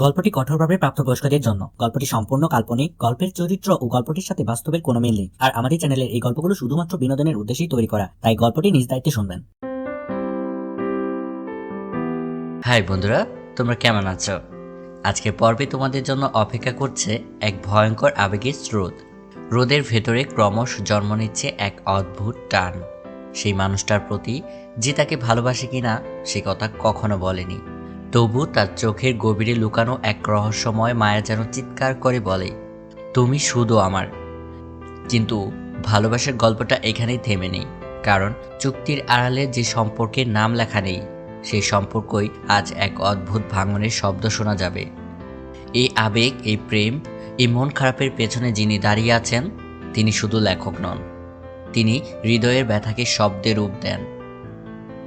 গল্পটি কঠোরভাবে প্রাপ্তবয়স্কদের জন্য। গল্পটি সম্পূর্ণ কাল্পনিক, গল্পের চরিত্র ও গল্পটির সাথে বাস্তবের কোনো মিল নেই। আর আমাদের চ্যানেলের এই গল্পগুলো শুধুমাত্র বিনোদনের উদ্দেশ্যেই তৈরি করা, তাই গল্পটি নিজ দায়িত্বে শুনবেন। হাই বন্ধুরা, তোমরা কেমন আছো? আজকের পর্বে তোমাদের জন্য অপেক্ষা করছে এক ভয়ঙ্কর আবেগের স্রোত। রোদের ভেতরে ক্রমশ জন্ম নিচ্ছে এক অদ্ভুত টান। সেই মানুষটার প্রতি যে তাকে ভালোবাসে কিনা, সে কথা কখনো বলেনি। তবু তার চোখের গভীরে লুকানো এক রহস্যময় মায়া যেন চিৎকার করে বলে, তুমি শুধু আমার। কিন্তু ভালোবাসার গল্পটা এখানেই থেমে নেই, কারণ চুক্তির আড়ালে যে সম্পর্কের নাম লেখা নেই, সেই সম্পর্কই আজ এক অদ্ভুত ভাঙনের শব্দ শোনা যাবে। এই আবেগ, এই প্রেম, এই মন খারাপের পেছনে যিনি দাঁড়িয়ে আছেন, তিনি শুধু লেখক নন, তিনি হৃদয়ের ব্যথাকে শব্দে রূপ দেন।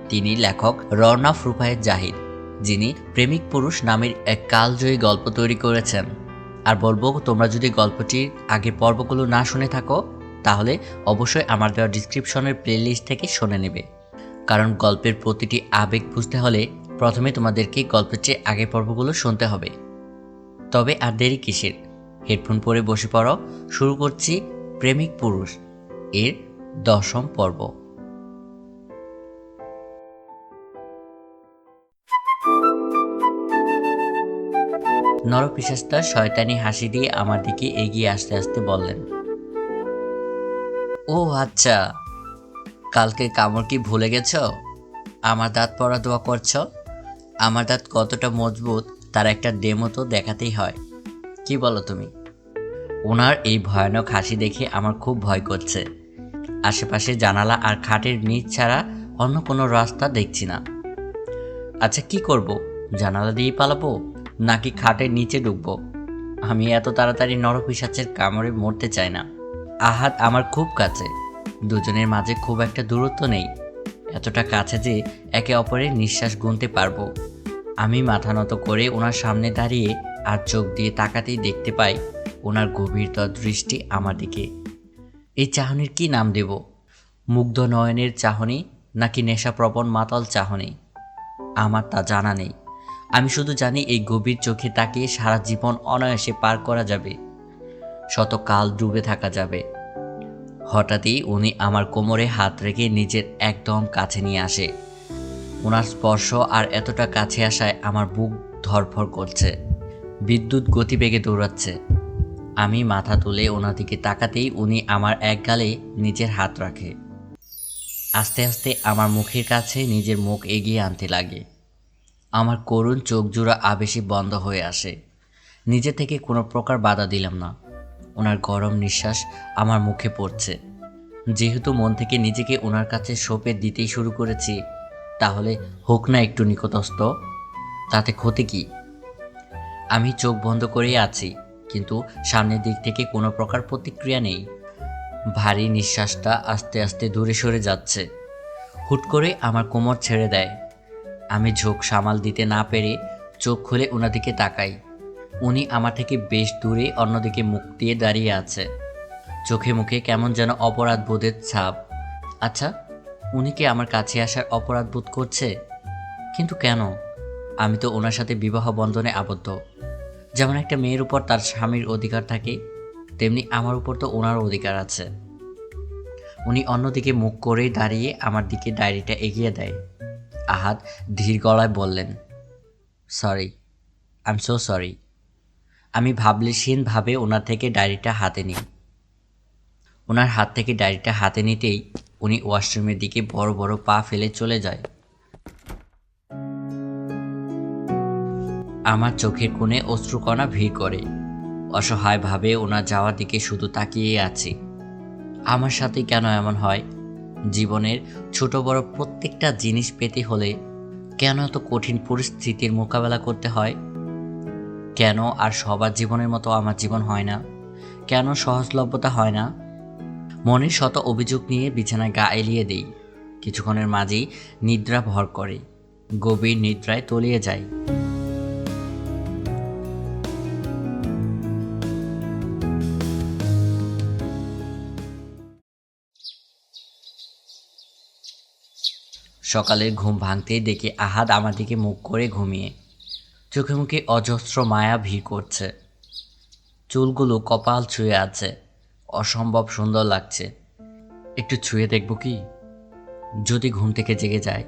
তিনি লেখক রর্নাফ রুফায়ের জাহিদ। যিনি প্রেমিক পুরুষ নামের এক কালজয়ী গল্প তৈরি করেছেন। আর বলব, তোমরা যদি গল্পটির আগের পর্বগুলো না শুনে থাকো, তাহলে অবশ্যই আমার দেওয়া ডিসক্রিপশনের প্লেলিস্ট থেকে শুনে নেবে। কারণ গল্পের প্রতিটি আবেগ বুঝতে হলে প্রথমে তোমাদেরকে গল্পের চেয়ে আগের পর্বগুলো শুনতে হবে। তবে আর দেরি কিসের? হেডফোন পরে বসে পড়ো। শুরু করছি প্রেমিক পুরুষ, এর দশম পর্ব। নরপিশাস্তা শয়তানি হাসি দিয়ে আমার দিকে এগিয়ে আসতে আসতে বললেন, ও আচ্ছা কালকে কামড় কি ভুলে গেছ? আমার দাঁত পড়া দোয়া করছ? আমার দাঁত কতটা মজবুত, তার একটা ডেমো তো দেখাতেই হয়। কি বলো তুমি? ওনার এই ভয়ানক হাসি দেখে আমার খুব ভয় করছে। আশেপাশে জানালা আর খাটের নিচ ছাড়া অন্য কোনো রাস্তা দেখছি না। আচ্ছা কি করব? জানালা দিয়ে পালাবো? নাকি খাটের নিচে ঢুকবো? আমি এত তাড়াতাড়ি নরপিসাচের কামড়ে মরতে চাই না। আহাত আমার খুব কাছে। দুজনের মাঝে খুব একটা দূরত্ব নেই। এতটা কাছে যে একে অপরের নিঃশ্বাস গুনতে পারব। আমি মাথা নত করে ওনার সামনে দাঁড়িয়ে আর চোখ দিয়ে তাকাতেই দেখতে পাই ওনার গভীরতর দৃষ্টি আমার দিকে। এই চাহনির কি নাম দেব? মুগ্ধ নয়নের চাহনি নাকি নেশাপ্রবণ মাতাল চাহনি? আমার তা জানা নেই। আমি শুধু জানি এই গভীর চোখে তাকিয়ে সারা জীবন অনায়াসে পার করা যাবে। শত কাল ডুবে থাকা যাবে। হঠাৎই উনি আমার কোমরে হাত রেখে নিজের একদম কাছে নিয়ে আসে। ওনার স্পর্শ আর এতটা কাছে আসায় আমার বুক ধরফর করছে। বিদ্যুৎ গতিবেগে দৌড়াচ্ছে। আমি মাথা তুলে ওনার দিকে তাকাতেই উনি আমার এক গালে নিজের হাত রাখে। আস্তে আস্তে আমার মুখের কাছে নিজের মুখ এগিয়ে আনতে লাগে। আমার করুণ চোখ জোড়া আবেশে বন্ধ হয়ে আসে। নিজে থেকে কোনো প্রকার বাধা দিলাম না। ওনার গরম নিঃশ্বাস আমার মুখে পড়ছে। যেহেতু মন থেকে নিজেকে ওনার কাছে সঁপে দিতেই শুরু করেছি, তাহলে হোক না একটু নিকটস্থ। তাতে ক্ষতি কি? আমি চোখ বন্ধ করেই আছি, কিন্তু সামনের দিক থেকে কোনো প্রকার প্রতিক্রিয়া নেই। ভারী নিঃশ্বাসটা আস্তে আস্তে দূরে সরে যাচ্ছে। হুট করে আমার কোমর ছেড়ে দেয়। আমি ঝোঁক সামাল দিতে না পেরে চোখ খুলে ওনার দিকে তাকাই। উনি আমার থেকে বেশ দূরে অন্যদিকে মুখ দিয়ে দাঁড়িয়ে আছে। চোখে মুখে কেমন যেন অপরাধ বোধের ছাপ। আচ্ছা উনি কি আমার কাছে আসার অপরাধ বোধ করছে? কিন্তু কেন? আমি তো ওনার সাথে বিবাহ বন্ধনে আবদ্ধ। যেমন একটা মেয়ের উপর তার স্বামীর অধিকার থাকে, তেমনি আমার উপর তো ওনার অধিকার আছে। উনি অন্যদিকে মুখ করেই দাঁড়িয়ে আমার দিকে ডায়েরিটা এগিয়ে দেয়। আহাদ ধীর গলায় বললেন, sorry I am so sorry আমি ভাবলেশীনভাবে ওনার থেকে ডায়েরিটা হাতে নিই। ওনার হাত থেকে ডায়েরিটা হাতে নিতেই উনি ওয়াশরুমের দিকে বড় বড় পা ফেলে চলে যায়। আমার চোখের কোণে অশ্রুকণা ভিড় করে। অসহায়ভাবে ওনার যাওয়ার দিকে শুধু তাকিয়ে আছি। আমার সাথে কেন এমন হয়? জীবনের ছোট বড় প্রত্যেকটা জিনিস পেতে হলে কেন এত কঠিন পরিস্থিতির মোকাবেলা করতে হয়? কেন আর সবার জীবনের মতো আমার জীবন হয় না? কেন সহজলভ্যতা হয় না? মনের শত অভিযোগ নিয়ে বিছানায় গা এলিয়ে দেই। কিছুক্ষণের মাঝেই নিদ্রা ভর করে। গভীর নিদ্রায় তলিয়ে যায়। সকালের ঘুম ভাঙতেই দেখে আহাদ আমার দিকে মুখ করে ঘুমিয়ে। চোখে মুখে অজস্র মায়া ভিড় করছে। চুলগুলো কপাল ছুঁয়ে আছে। অসম্ভব সুন্দর লাগছে। একটু ছুঁয়ে দেখব কি? যদি ঘুম থেকে জেগে যায়।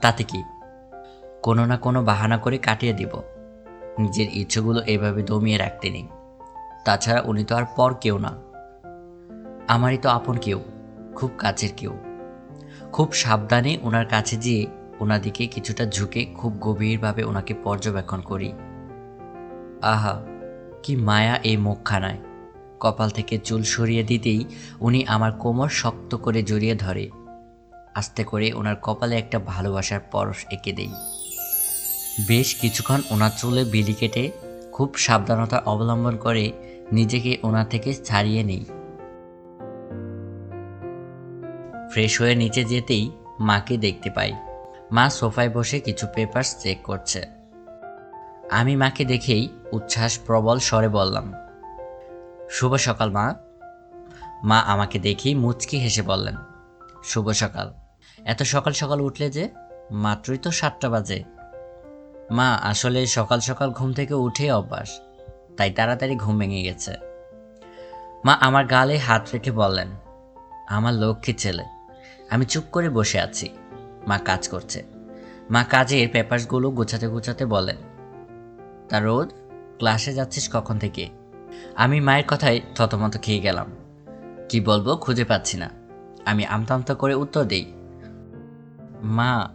তাতে কি? কোনো না কোনো বাহানা করে কাটিয়ে দিব। নিজের ইচ্ছেগুলো এভাবে দমিয়ে রাখতে নেই। তাছাড়া উনি তো আর পর কেউ না। আমারই তো আপন কেউ, খুব কাছের কেউ। খুব সাবধানে ওনার কাছে যেয়ে ওনার দিকে কিছুটা ঝুঁকে খুব গভীরভাবে ওনাকে পর্যবেক্ষণ করি। আহা, কি মায়া এই মুখখানায়। কপাল থেকে চুল সরিয়ে দিতেই উনি আমার কোমর শক্ত করে জড়িয়ে ধরে। আস্তে করে ওনার কপালে একটা ভালোবাসার পরশ এঁকে দেই। বেশ কিছুক্ষণ ওনার চুলে বিলি কেটে খুব সাবধানতা অবলম্বন করে নিজেকে ওনার থেকে ছাড়িয়ে নেই। ফ্রেশ হয়ে নিচে যেতেই মাকে দেখতে পাই। মা সোফায় বসে কিছু পেপারস চেক করছে। আমি মাকে দেখেই উচ্ছ্বাস প্রবল স্বরে বললাম, শুভ সকাল, মা। মা আমাকে দেখেই মুচকি হেসে বললেন, শুভ সকাল। এত সকাল সকাল উঠলে যে? মাত্রই তো সাতটা বাজে। মা, আসলে সকাল সকাল ঘুম থেকে উঠে অভ্যাস, তাই তাড়াতাড়ি ঘুম ভেঙে গেছে। মা আমার গালে হাত রেখে বললেন, আমার লক্ষ্মী ছেলে। আমি চুপ করে বসে আছি। মা কাজ করছে। মা কাজের পেপারসগুলো গোছাতে গোছাতে বলেন তা রোদ ক্লাসে যাচ্ছিস কখন থেকে? আমি মায়ের কথায় থতমত খেয়ে গেলাম। কি বলব, খুঁজে পাচ্ছি না। আমি আমতা আমতা করে উত্তর দিই। মা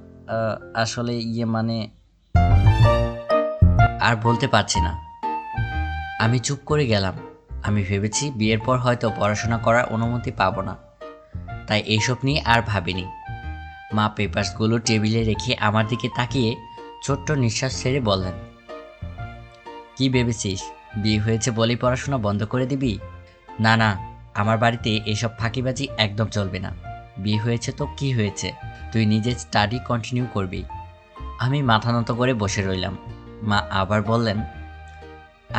আসলে ইয়ে মানে আর বলতে পারছি না। আমি চুপ করে গেলাম। আমি ভেবেছি বিয়ের পর হয়তো পড়াশোনা করার অনুমতি পাবো না। তাই এইসব নিয়ে আর ভাবিনি। মা পেপারসগুলো টেবিলে রেখে আমার দিকে তাকিয়ে ছোট্ট নিঃশ্বাস ছেড়ে বললেন, কি ভেবেছিস? বিয়ে হয়েছে বলেই পড়াশোনা বন্ধ করে দিবি? না না, আমার বাড়িতে এসব ফাঁকিবাজি একদম চলবে না। বিয়ে হয়েছে তো কি হয়েছে? তুই নিজের স্টাডি কন্টিনিউ করবি। আমি মাথা নত করে বসে রইলাম। মা আবার বললেন,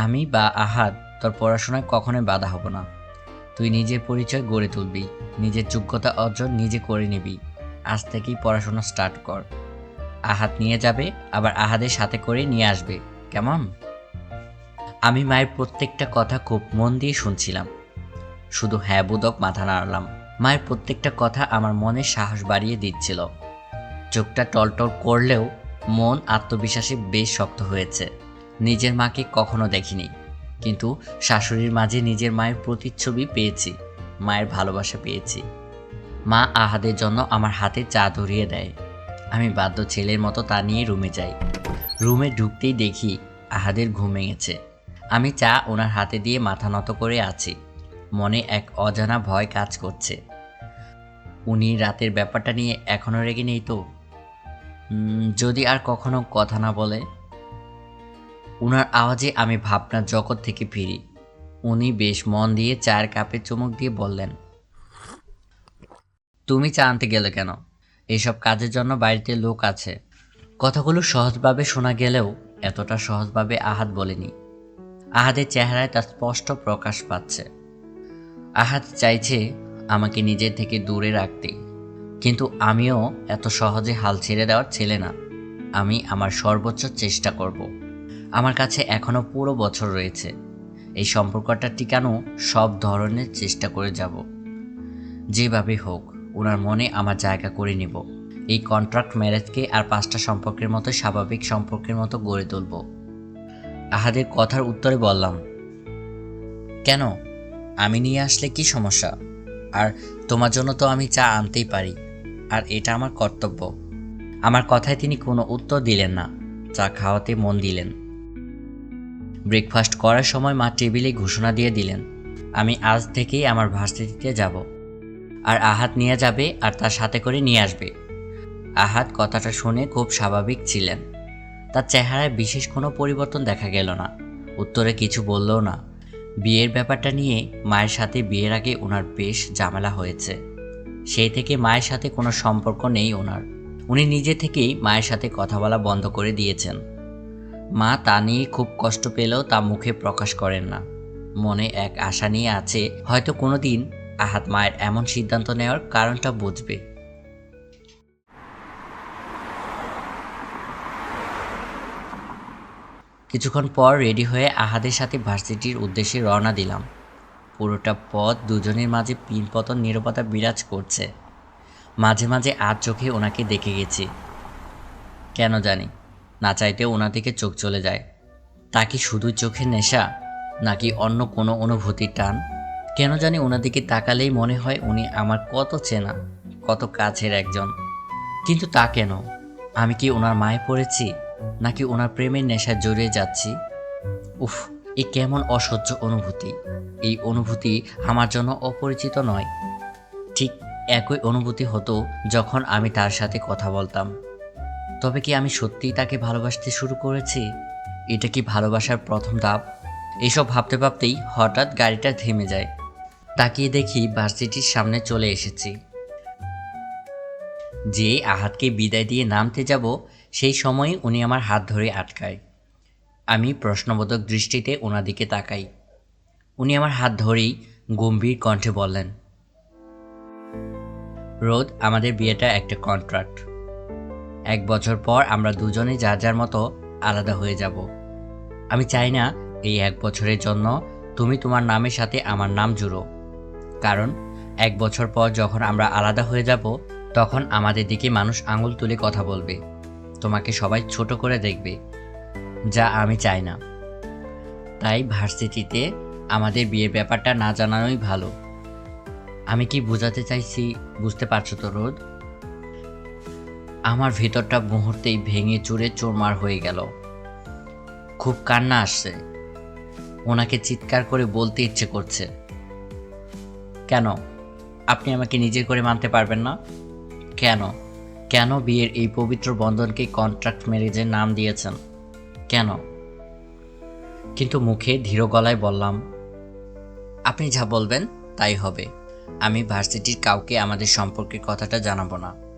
আমি বা আহাদ তোর পড়াশোনায় কখনোই বাধা হব না। তুই নিজের পরিচয় গড়ে তুলবি, নিজের যোগ্যতা অর্জন নিজে করে নিবি। আজ থেকেই পড়াশোনা স্টার্ট কর। আহাত নিয়ে যাবে, আবার আহাদের সাথে করে নিয়ে আসবে। কেমন? আমি মায়ের প্রত্যেকটা কথা খুব মন দিয়ে শুনছিলাম। শুধু হ্যাঁ বোধক মাথা নাড়লাম। মায়ের প্রত্যেকটা কথা আমার মনে সাহস বাড়িয়ে দিচ্ছিল। চোখটা টলটল করলেও মন আত্মবিশ্বাসে বেশ শক্ত হয়েছে। নিজের মাকে কখনো দেখিনি। কিন্তু শাশুড়ির মাঝে নিজের মায়ের প্রতিচ্ছবি পেয়েছি, মায়ের ভালোবাসা পেয়েছি। মা আহাদের জন্য আমার হাতে চা ধরিয়ে দেয়। আমি বাধ্য ছেলের মতো তা নিয়ে রুমে যাই। রুমে ঢুকতেই দেখি আহাদের ঘুম ভেঙেছে। আমি চা ওনার হাতে দিয়ে মাথা নত করে আছি। মনে এক অজানা ভয় কাজ করছে। উনি রাতের ব্যাপারটা নিয়ে এখনও রেগে নেই তো? যদি আর কখনো কথা না বলে? উনার আওয়াজে আমি ভাবনার জগৎ থেকে ফিরি। উনি বেশ মন দিয়ে চায়ের কাপে চুমুক দিয়ে বললেন, তুমি চা আনতে গেলে কেন? এসব কাজের জন্য বাড়িতে লোক আছে। কথাগুলো সহজভাবে শোনা গেলেও এতটা সহজভাবে আহাত বলেনি। আহাদের চেহারায় তা স্পষ্ট প্রকাশ পাচ্ছে। আহাত চাইছে আমাকে নিজের থেকে দূরে রাখতে, কিন্তু আমিও এত সহজে হাল ছেড়ে দেওয়ার ছেলে না। আমি আমার সর্বোচ্চ চেষ্টা করব। আমার কাছে এখনও পুরো বছর রয়েছে। এই সম্পর্কটা টিকানো সব ধরনের চেষ্টা করে যাব। যেভাবে হোক, ওনার মনে আমার জায়গা করে নিব। এই কন্ট্রাক্ট ম্যারেজকে আর পাঁচটা সম্পর্কের মতো স্বাভাবিক সম্পর্কের মতো গড়ে তুলব। আহাদের কথার উত্তরে বললাম, কেন? আমি নিয়ে আসলে কি সমস্যা? আর তোমার জন্য তো আমি চা আনতেই পারি। আর এটা আমার কর্তব্য। আমার কথায় তিনি কোনো উত্তর দিলেন না। চা খাওয়াতে মন দিলেন। ব্রেকফাস্ট করার সময় মা টেবিলে ঘোষণা দিয়ে দিলেন, আমি আজ থেকেই আমার ভার্সিটিতে যাব। আর আহাত নিয়ে যাবে আর তার সাথে করে নিয়ে আসবে। আহাত কথাটা শুনে খুব স্বাভাবিক ছিলেন। তার চেহারায় বিশেষ কোনো পরিবর্তন দেখা গেল না। উত্তরে কিছু বললেও না। বিয়ের ব্যাপারটা নিয়ে মায়ের সাথে বিয়ের আগে ওনার বেশ ঝামেলা হয়েছে। সেই থেকে মায়ের সাথে কোনো সম্পর্ক নেই ওনার। উনি নিজে থেকেই মায়ের সাথে কথা বলা বন্ধ করে দিয়েছেন। মা তা নিয়ে খুব কষ্ট পেলেও তা মুখে প্রকাশ করেন না। মনে এক আশা নিয়ে আছে, হয়তো কোনো দিন আহাত মায়ের এমন সিদ্ধান্ত নেওয়ার কারণটা বুঝবে। কিছুক্ষণ পর রেডি হয়ে আহাদের সাথে ভার্সিটির উদ্দেশ্যে রওনা দিলাম। পুরোটা পথ দুজনের মাঝে পিনপতন নীরবতা বিরাজ করছে। মাঝে মাঝে আর চোখে ওনাকে দেখে গেছি। কেন জানি না চাইতেও ওনার দিকে চোখ চলে যায়। তা কি শুধু চোখের নেশা, নাকি অন্য কোনো অনুভূতির টান? কেন জানি ওনার দিকে তাকালেই মনে হয় উনি আমার কত চেনা, কত কাছের একজন। কিন্তু তা কেন? আমি কি ওনার মায়ে পড়েছি, নাকি ওনার প্রেমের নেশায় জড়িয়ে যাচ্ছি? উফ এই কেমন অসহ্য অনুভূতি। এই অনুভূতি আমার জন্য অপরিচিত নয়। ঠিক একই অনুভূতি হতো যখন আমি তার সাথে কথা বলতাম। তবে কি আমি সত্যিই তাকে ভালোবাসতে শুরু করেছি? এটা কি ভালোবাসার প্রথম ধাপ? এইসব ভাবতে ভাবতেই হঠাৎ গাড়িটা থেমে যায়। তাকিয়ে দেখি ভার্সিটির সামনে চলে এসেছি। যে আহাতকে বিদায় দিয়ে নামতে যাব, সেই সময় উনি আমার হাত ধরে আটকায়। আমি প্রশ্নবোধক দৃষ্টিতে ওনার দিকে তাকাই। উনি আমার হাত ধরেই গম্ভীর কণ্ঠে বললেন, রোদ, আমাদের বিয়েটা একটা কন্ট্রাক্ট। এক বছর পর আমরা দুজনে যার যার মতো আলাদা হয়ে যাব। আমি চাই না এই এক বছরের জন্য তুমি তোমার নামের সাথে আমার নাম জুড়ো। কারণ এক বছর পর যখন আমরা আলাদা হয়ে যাব, তখন আমাদের দিকে মানুষ আঙুল তুলে কথা বলবে। তোমাকে সবাই ছোট করে দেখবে, যা আমি চাই না। তাই ভার্সিটিতে আমাদের বিয়ের ব্যাপারটা না জানানোই ভালো। আমি কি বোঝাতে চাইছি বুঝতে পারছ তো, রোদ? আমার ভেতরটা মুহূর্তেই ভেঙে চুরে চোরমার হয়ে গেল। খুব কান্না আসছে। ওনাকে চিৎকার করে বলতে ইচ্ছে করছে। কেন? আপনি আমাকে নিজের করে মানতে পারবেন না? কেন? কেন বিয়ের এই পবিত্র বন্ধনকে কন্ট্রাক্ট ম্যারেজের নাম দিয়েছেন? কেন? কিন্তু মুখে ধীর গলায় বললাম, আপনি যা বলবেন তাই হবে। আমি ভার্সিটির কাউকে আমাদের সম্পর্কের কথাটা জানাব না।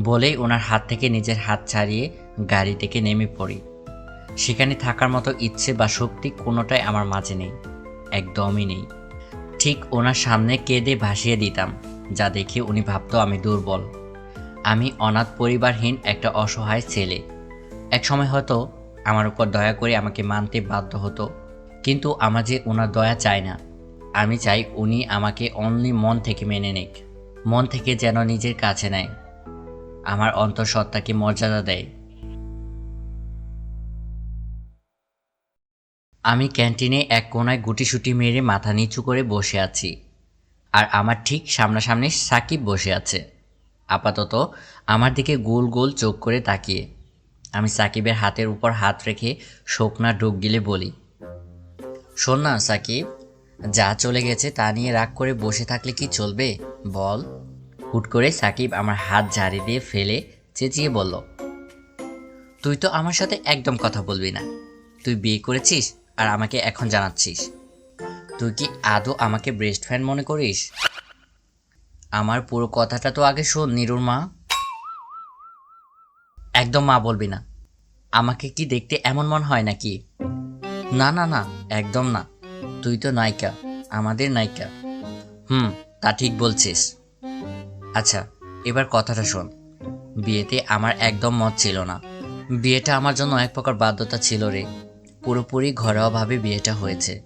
বলেই ওনার হাত থেকে নিজের হাত ছাড়িয়ে গাড়ি থেকে নেমে পড়ি। সেখানে থাকার মতো ইচ্ছে বা শক্তি কোনোটাই আমার মাঝে নেই, একদমই নেই। ঠিক ওনার সামনে কেঁদে ভাসিয়ে দিতাম, যা দেখে উনি ভাবত আমি দুর্বল। আমি অনাথ পরিবারহীন একটা অসহায় ছেলে। এক সময় হয়তো আমার উপর দয়া করে আমাকে মানতে বাধ্য হতো, কিন্তু আমার যে ওনার দয়া চায় না। আমি চাই উনি আমাকে অনলি মন থেকে মেনে নিক, মন থেকে যেন নিজের কাছে নেয়। আমার অন্তঃসত্ত্বাকে মর্যাদা দেয়? আমি ক্যান্টিনে এক কোনায় গুটিসুটি মেরে মাথা নিচু করে বসে আছি। আর আমার ঠিক সামনাসামনি সাকিব বসে আছে। আপাতত আমার দিকে গোল গোল চোখ করে তাকিয়ে। আমি সাকিবের হাতের উপর হাত রেখে শোকনা ডুব গিলে বলি, শোন না সাকিব, যা চলে গেছে তা নিয়ে রাগ করে বসে থাকলে কি চলবে? বল। হুট করে সাকিব আমার হাত ঝাড়ি দিয়ে ফেলে চেঁচিয়ে বলল, তুই তো আমার সাথে একদম কথা বলবি না। তুই বিয়ে করেছিস আর আমাকে এখন জানাচ্ছিস। তুই কি আদৌ আমাকে ব্রেস্ট ফ্যান মনে করিস? আমার পুরো কথাটা তো আগে শোন, নিরুর মা। একদম মা বলবি না। আমাকে কি দেখতে এমন মন হয় নাকি? না না না, একদম না। তুই তো নায়িকা, আমাদের নায়িকা। হুম, তা ঠিক বলছিস। আচ্ছা এবার কথাটা শোন। বিয়েতে আমার একদম মত ছিল না। বিয়েটা আমার জন্য এক প্রকার বাধ্যতা ছিল রে। পুরোপুরি ঘরোয়াভাবে বিয়েটা হয়েছে।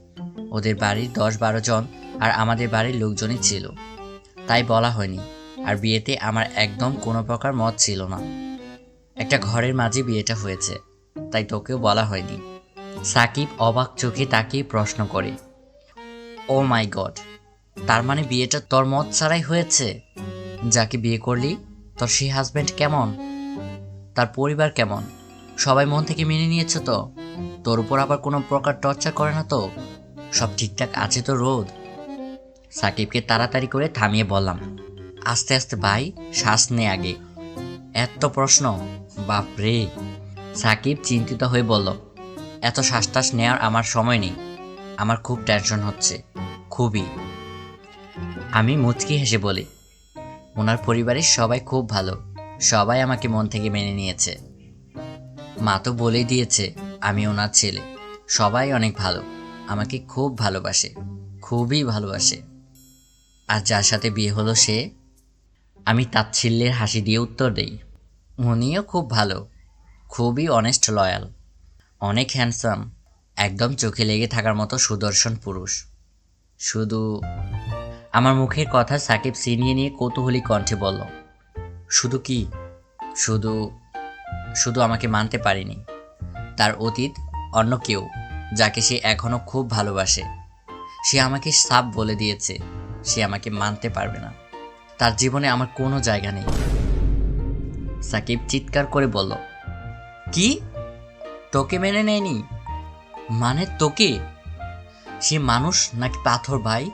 ওদের বাড়ির দশ বারো জন আর আমাদের বাড়ির লোকজনই ছিল। তাই বলা হয়নি। আর বিয়েতে আমার একদম কোনো প্রকার মত ছিল না। একটা ঘরের মাঝে বিয়েটা হয়েছে। তাই তোকেও বলা হয়নি। সাকিব অবাক চোখে তাকিয়ে প্রশ্ন করে ও মাই গড তার মানে বিয়েটা তোর মত ছাড়াই হয়েছে? যাকে বিয়ে করলি, তোর সেই হাজব্যান্ড কেমন? তার পরিবার কেমন? সবাই মন থেকে মেনে নিয়েছে তো? তোর উপর আবার কোনো প্রকার টর্চার করে না তো? সব ঠিকঠাক আছে তো রোদ? সাকিবকে তাড়াতাড়ি করে থামিয়ে বললাম, আস্তে আস্তে ভাই, শ্বাস নে আগে। এত প্রশ্ন? বাপরে সাকিব চিন্তিত হয়ে বলল, এত শ্বাস নেওয়ার আমার সময় নেই। আমার খুব টেনশন হচ্ছে। খুবই। আমি মুচকি হেসে বলি ওনার পরিবারের সবাই খুব ভালো। সবাই আমাকে মন থেকে মেনে নিয়েছে। মা তো বলেই দিয়েছে, আমি ওনার ছেলে। সবাই অনেক ভালো, আমাকে খুব ভালোবাসে, খুবই ভালোবাসে। আর যার সাথে বিয়ে হলো সে, আমি তাচ্ছিল্যের হাসি দিয়ে উত্তর দেই। উনিও খুব ভালো, খুবই অনেস্ট লয়াল অনেক হ্যান্ডসাম একদম চোখে লেগে থাকার মতো সুদর্শন পুরুষ। শুধু আমার মুখের কথা সাকিব ছিনিয়ে নিয়ে কৌতূহলী কণ্ঠে বলল, শুধু কি? শুধু শুধু আমাকে মানতে পারেনি। তার অতীত অন্য কেউ, যাকে সে এখনও খুব ভালোবাসে। সে আমাকে সাপ বলে দিয়েছে, সে আমাকে মানতে পারবে না। তার জীবনে আমার কোনো জায়গা নেই। সাকিব চিৎকার করে বলল, কি? তোকে মেনে নেয়নি? মানে তোকে? সে মানুষ নাকি পাথর ভাই?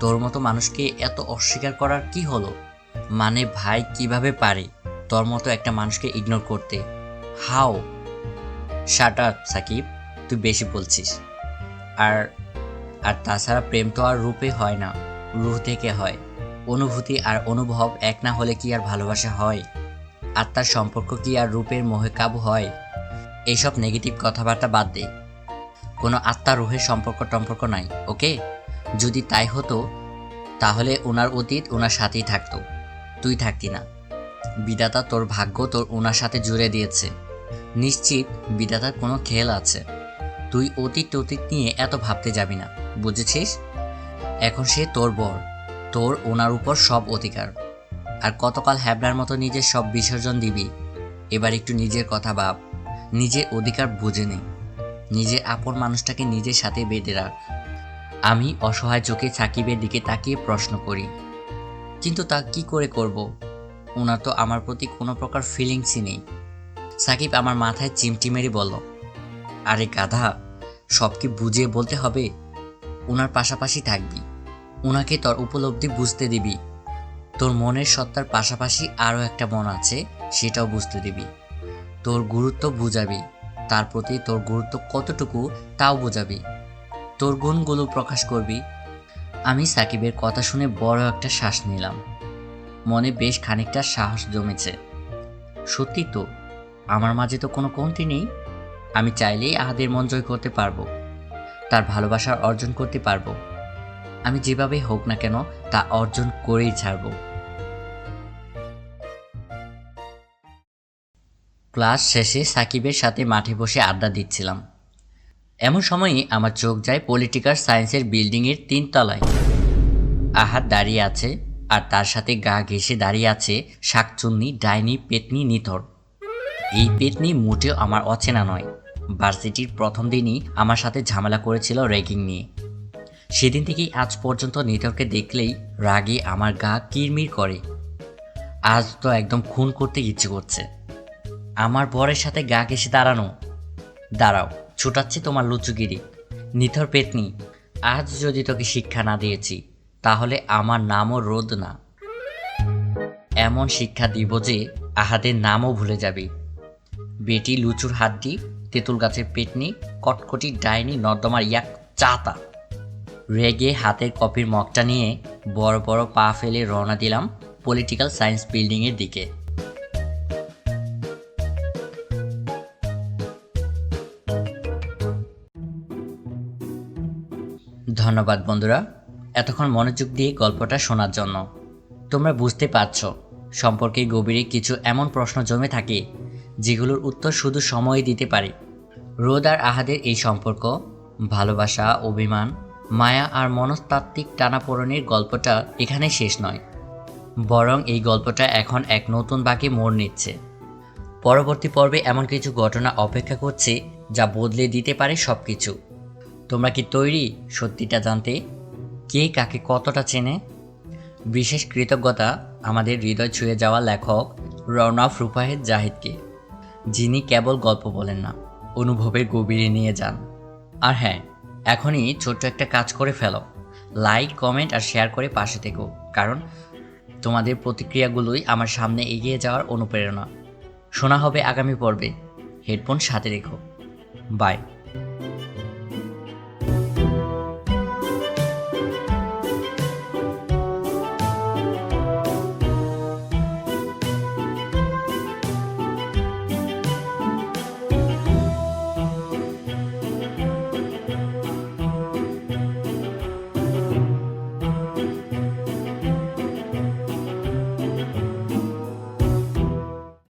তোর মতো মানুষকে এত অস্বীকার করার কি হলো? মানে ভাই কীভাবে পারে তোর মতো একটা মানুষকে ইগনোর করতে? হাও শাট আপ সাকিব, তুই বেশি বলছিস। আর আর তাছাড়া প্রেম তো আর রূপে হয় না রূহ থেকে হয়। অনুভূতি আর অনুভব এক না হলে কি আর ভালোবাসা হয়? আত্মার সম্পর্ক কি আর রূপের মোহে কাবু হয়? এইসব নেগেটিভ কথাবার্তা বাদ দে। কোনো আত্মা রুহের সম্পর্ক টম্পর্ক নাই ওকে যদি তাই হতো, তাহলে ওনার অতীত ওনার সাথেই থাকতো। তুই থাকতি না। বিধাতা তোর ভাগ্য তোর ওনার সাথে জুড়ে দিয়েছে। নিশ্চিত বিধাতার কোনো খেল আছে। তুই অতীত অতীত নিয়ে এত ভাবতে যাবি না, বুঝেছিস? এখন সে তোর বর, তোর ওনার উপর সব অধিকার। আর কতকাল হ্যাবলার মতো নিজের সব বিসর্জন দিবি? এবার একটু নিজের কথা ভাব। নিজের অধিকার বুঝে নে। নিজের আপন মানুষটাকে নিজের সাথে বেঁধে রাখ। আমি অসহায় চোখে সাকিবের দিকে তাকিয়ে প্রশ্ন করি, কিন্তু তা কি করে করব? ওনার তো আমার প্রতি কোনো প্রকার ফিলিংসই নেই। সাকিব আমার মাথায় চিমটি মেরে বলল, আরে গাধা, সব কি বুঝিয়ে বলতে হবে? ওনার পাশাপাশি থাকবি। ওনাকে তোর উপলব্ধি বুঝতে দিবি। তোর মনের সত্তার পাশাপাশি আরও একটা মন আছে, সেটাও বুঝতে দিবি। তোর গুরুত্ব বুঝাবি। তার প্রতি তোর গুরুত্ব কতটুকু, তাও বোঝাবি। তোর গুণগুলো প্রকাশ করবি। আমি সাকিবের কথা শুনে বড় একটা শ্বাস নিলাম। মনে বেশ খানিকটা সাহস জমেছে। সত্যি তো, আমার মাঝে তো কোনো কমতি নেই। আমি চাইলেই আহাদের মন জয় করতে পারব। তার ভালোবাসা অর্জন করতে পারব। আমি যেভাবে হোক না কেন তা অর্জন করেই ছাড়বো। ক্লাস শেষে সাকিবের সাথে মাঠে বসে আড্ডা দিচ্ছিলাম। এমন সময়ই আমার চোখ যায় পলিটিক্যাল সায়েন্সের বিল্ডিংয়ের তিন তলায়। আহাত দাঁড়িয়ে আছে আর তার সাথে গা ঘেঁষে দাঁড়িয়ে আছে শাকচুন্নি, ডাইনি, পেতনি, নিথর। এই পেতনি মোটেও আমার অচেনা নয়। ভার্সিটির প্রথম দিনই আমার সাথে ঝামেলা করেছিল র্যাগিং নিয়ে। সেদিন থেকেই আজ পর্যন্ত নিথরকে দেখলেই রাগে আমার গা কিরমির করে। আজ তো একদম খুন করতে ইচ্ছে করছে। আমার বরের সাথে গা ঘেসে দাঁড়ানো। দাঁড়াও। ছুটাচ্ছি তোমার লুচুগিরি, নিথর পেতনি। আজ যদি তোকে শিক্ষা না দিয়েছি, তাহলে আমার নামও রোদ না। এমন শিক্ষা দিব যে আহাদের নামও ভুলে যাবি। বেটি লুচুর হাড্ডি, তেঁতুল গাছের পেটনি কটকটি ডাইনি, নর্দমার ইয়াক, চাতা। রেগে হাতের কপির মগটা নিয়ে বড় বড় পা ফেলে রওনা দিলাম পলিটিক্যাল সায়েন্স বিল্ডিংয়ের দিকে। ধন্যবাদ, বন্ধুরা। এতক্ষণ মনোযোগ দিয়ে গল্পটা শোনার জন্য। তোমরা বুঝতে পারছ, সম্পর্কে গভীরে কিছু এমন প্রশ্ন জমে থাকে, যেগুলোর উত্তর শুধু সময় দিতে পারে। রোদ আর আহাদের এই সম্পর্ক, ভালোবাসা, অভিমান, মায়া আর মনস্তাত্ত্বিক টানাপোড়নের গল্পটা এখানে শেষ নয়। বরং এই গল্পটা এখন এক নতুন বাঁকে মোড় নিচ্ছে। পরবর্তী পর্বে এমন কিছু ঘটনা অপেক্ষা করছে, যা বদলে দিতে পারে সব কিছু তোমরা কি তৈরি সত্যিটা জানতে? কে কাকে কতটা চেনে? বিশেষ কৃতজ্ঞতা আমাদের হৃদয় ছুঁয়ে যাওয়া লেখক রওনাফ রুফাহেদ জাহিদকে, যিনি কেবল গল্প বলেন না, অনুভবের গভীরে নিয়ে যান। আর হ্যাঁ এখনই ছোট্ট একটা কাজ করে ফেলো। লাইক, কমেন্ট আর শেয়ার করে পাশে থেকো, কারণ তোমাদের প্রতিক্রিয়াগুলোই আমার সামনে এগিয়ে যাওয়ার অনুপ্রেরণা। শোনা হবে আগামী পর্বে। হেডফোন সাথে রেখো। বাই।